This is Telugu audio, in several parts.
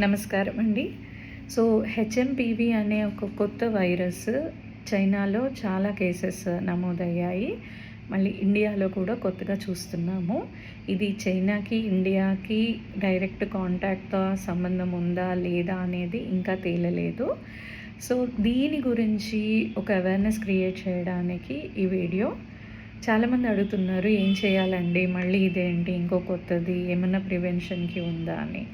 నమస్కారం అండి. సో హెచ్ఎంపివి అనే ఒక కొత్త వైరస్ చైనాలో చాలా కేసెస్ నమోదయ్యాయి. మళ్ళీ ఇండియాలో కూడా కొత్తగా చూస్తున్నాము. ఇది చైనాకి ఇండియాకి డైరెక్ట్ కాంటాక్ట్తో సంబంధం ఉందా లేదా అనేది ఇంకా తేలలేదు. సో దీని గురించి ఒక అవేర్నెస్ క్రియేట్ చేయడానికి ఈ వీడియో. చాలామంది అడుగుతున్నారు ఏం చేయాలండి? మళ్ళీ ఇదేంటి? ఇంకో కొత్తది ఏమన్నా ప్రివెన్షన్కి ఉందా అని.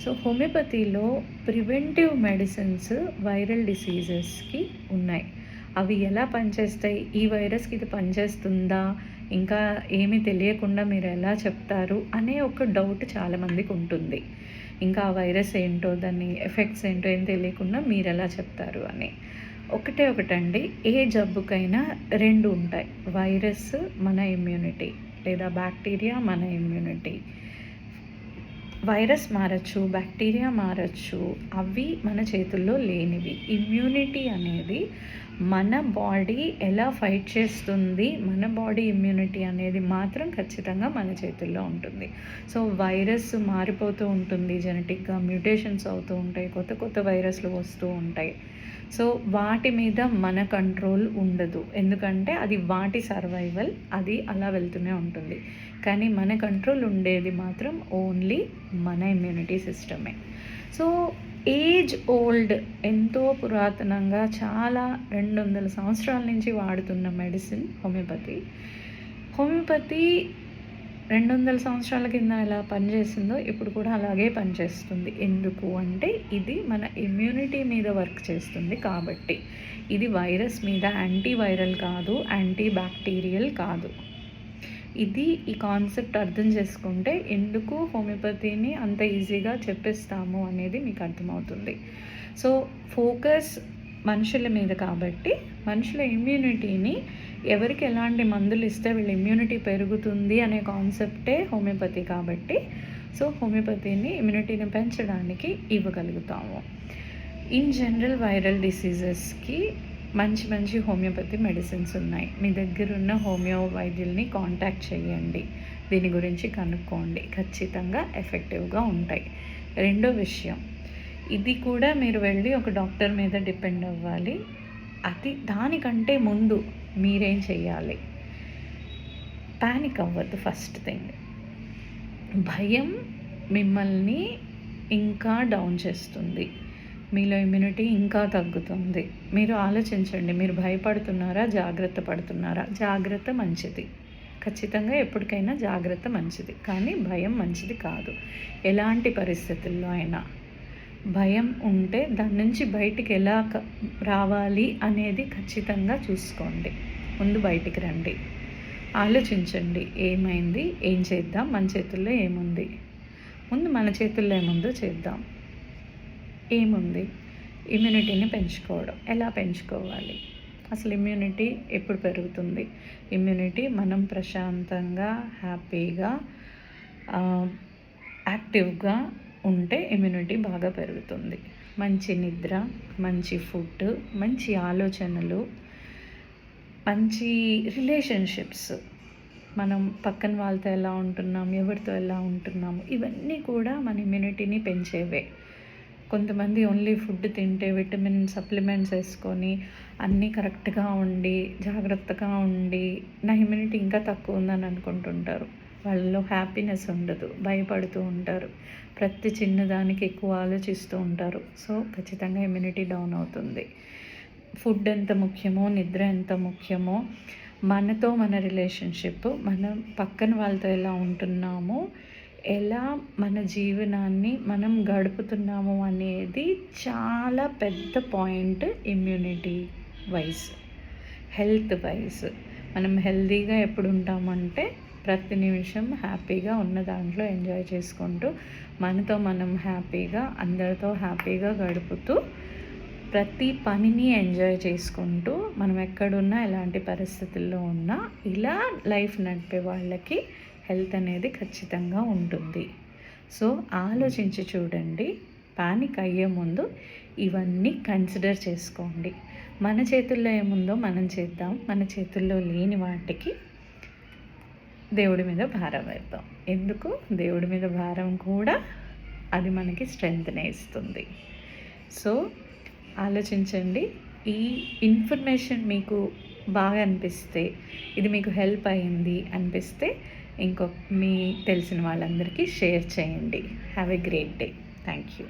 సో హోమియోపతిలో ప్రివెంటివ్ మెడిసిన్స్ వైరల్ డిసీజెస్కి ఉన్నాయి. అవి ఎలా పనిచేస్తాయి? ఈ వైరస్కి ఇది పనిచేస్తుందా? ఇంకా ఏమీ తెలియకుండా మీరు ఎలా చెప్తారు? అనే ఒక డౌట్ చాలామందికి ఉంటుంది. ఇంకా ఆ వైరస్ ఏంటో దాని ఎఫెక్ట్స్ ఏంటో ఏం తెలియకుండా మీరు ఎలా చెప్తారు అని. ఒకటే ఒకటండి ఏ జబ్బుకైనా రెండు ఉంటాయి. వైరస్ మన ఇమ్యూనిటీ లేదా బ్యాక్టీరియా మన ఇమ్యూనిటీ. వైరస్ మారచ్చు బ్యాక్టీరియా మారచ్చు అవి మన చేతుల్లో లేనివి. ఇమ్యూనిటీ అనేది మన బాడీ ఎలా ఫైట్ చేస్తుంది మన బాడీ ఇమ్యూనిటీ అనేది మాత్రం ఖచ్చితంగా మన చేతుల్లో ఉంటుంది. సో వైరస్ మారిపోతూ ఉంటుంది జెనెటిక్గా మ్యూటేషన్స్ అవుతూ ఉంటాయి కొత్త కొత్త వైరస్లు వస్తూ ఉంటాయి. సో వాటి మీద మన కంట్రోల్ ఉండదు. ఎందుకంటే అది వాటి సర్వైవల్ అది అలా వెళ్తూనే ఉంటుంది. కానీ మన కంట్రోల్ ఉండేది మాత్రం ఓన్లీ మన ఇమ్యూనిటీ సిస్టమే సో ఏజ్ ఓల్డ్ ఎంతో పురాతనంగా చాలా రెండు వందల సంవత్సరాల నుంచి వాడుతున్న మెడిసిన్ హోమియోపతి. హోమియోపతి రెండు వందల సంవత్సరాల కింద ఎలా పనిచేసిందో ఇప్పుడు కూడా అలాగే పనిచేస్తుంది. ఎందుకు అంటే ఇది మన ఇమ్యూనిటీ మీద వర్క్ చేస్తుంది కాబట్టి. ఇది వైరస్ మీద యాంటీ వైరల్ కాదు యాంటీ బ్యాక్టీరియల్ కాదు. ఇది ఈ కాన్సెప్ట్ అర్థం చేసుకుంటే ఎందుకు హోమియోపతిని అంత ఈజీగా చెప్పిస్తాము అనేది మీకు అర్థమవుతుంది. సో ఫోకస్ మనుషుల మీద కాబట్టి మనుషుల ఇమ్యూనిటీని ఎవరికి ఎలాంటి మందులు ఇస్తే వీళ్ళ ఇమ్యూనిటీ పెరుగుతుంది అనే కాన్సెప్టే హోమియోపతి కాబట్టి సో హోమియోపతిని ఇమ్యూనిటీని పెంచడానికి ఇవ్వగలుగుతాము. ఇన్ జనరల్ వైరల్ డిసీజెస్కి మంచి మంచి హోమియోపతి మెడిసిన్స్ ఉన్నాయి. మీ దగ్గర ఉన్న హోమియో వైద్యుల్ని కాంటాక్ట్ చేయండి దీని గురించి కనుక్కోండి. ఖచ్చితంగా ఎఫెక్టివ్గా ఉంటాయి. రెండో విషయం. ఇది కూడా మీరు వెళ్ళి ఒక డాక్టర్ మీద డిపెండ్ అవ్వాలి. అది దానికంటే ముందు మీరేం చెయ్యాలి? ప్యానిక్ అవ్వద్దు ఫస్ట్ థింగ్. భయం మిమ్మల్ని ఇంకా డౌన్ చేస్తుంది. మీలో ఇమ్యూనిటీ ఇంకా తగ్గుతుంది. మీరు ఆలోచించండి మీరు భయపడుతున్నారా జాగ్రత్త పడుతున్నారా? జాగ్రత్త మంచిది. ఖచ్చితంగా ఎప్పటికైనా జాగ్రత్త మంచిది. కానీ భయం మంచిది కాదు. ఎలాంటి పరిస్థితుల్లో అయినా. భయం ఉంటే దాని నుంచి బయటికి ఎలా రావాలి అనేది ఖచ్చితంగా చూసుకోండి. ముందు బయటికి రండి. ఆలోచించండి ఏమైంది? ఏం చేద్దాం? మన చేతుల్లో ఏముంది? ముందు మన చేతుల్లో ఏముందో చేద్దాం. ఏముంది? ఇమ్యూనిటీని పెంచుకోవడం. ఎలా పెంచుకోవాలి? అసలు ఇమ్యూనిటీ ఎప్పుడు పెరుగుతుంది? ఇమ్యూనిటీ మనం ప్రశాంతంగా హ్యాపీగా యాక్టివ్గా ఉంటే ఇమ్యూనిటీ బాగా పెరుగుతుంది. మంచి నిద్ర మంచి ఫుడ్ మంచి ఆలోచనలు మంచి రిలేషన్షిప్స్ మనం పక్కన వాళ్ళతో ఎలా ఉంటున్నాం? ఎవరితో ఎలా ఉంటున్నాము? ఇవన్నీ కూడా మన ఇమ్యూనిటీని పెంచేవే. కొంతమంది ఓన్లీ ఫుడ్ తింటే విటమిన్ సప్లిమెంట్స్ వేసుకొని అన్నీ కరెక్ట్గా ఉండి జాగ్రత్తగా ఉండి నా ఇమ్యూనిటీ ఇంకా తక్కువ ఉందని అనుకుంటుంటారు. వాళ్ళలో హ్యాపీనెస్ ఉండదు భయపడుతూ ఉంటారు. ప్రతి చిన్నదానికి ఎక్కువ ఆలోచిస్తూ ఉంటారు. సో ఖచ్చితంగా ఇమ్యూనిటీ డౌన్ అవుతుంది. ఫుడ్ ఎంత ముఖ్యమో నిద్ర ఎంత ముఖ్యమో మనతో మన రిలేషన్షిప్ మనం పక్కన వాళ్ళతో ఎలా ఉంటున్నామో ఎలా మన జీవనాన్ని మనం గడుపుతున్నాము అనేది చాలా పెద్ద point immunity wise health wise మనం హెల్తీగా ఎప్పుడు ఉంటామంటే ప్రతి నిమిషం హ్యాపీగా ఉన్న దాంట్లో ఎంజాయ్ చేసుకుంటూ మనతో మనం హ్యాపీగా అందరితో హ్యాపీగా గడుపుతూ ప్రతి పనిని ఎంజాయ్ చేసుకుంటూ మనం ఎక్కడున్నా ఎలాంటి పరిస్థితుల్లో ఉన్నా ఇలా లైఫ్ నడిపే వాళ్ళకి హెల్త్ అనేది ఖచ్చితంగా ఉంటుంది. సో ఆలోచించి చూడండి. పానిక్ అయ్యే ముందు ఇవన్నీ కన్సిడర్ చేసుకోండి. మన చేతుల్లో ఏముందో మనం చేద్దాం. మన చేతుల్లో లేని వాటికి దేవుడి మీద భారం వేద్దాం. ఎందుకు? దేవుడి మీద భారం కూడా అది మనకి స్ట్రెంగ్త్నే ఇస్తుంది. సో ఆలోచించండి. ఈ ఇన్ఫర్మేషన్ మీకు బాగా అనిపిస్తే ఇది మీకు హెల్ప్ అయింది అనిపిస్తే ఇంకో మీ తెలిసిన వాళ్ళందరికీ షేర్ చేయండి. Have a great day thank you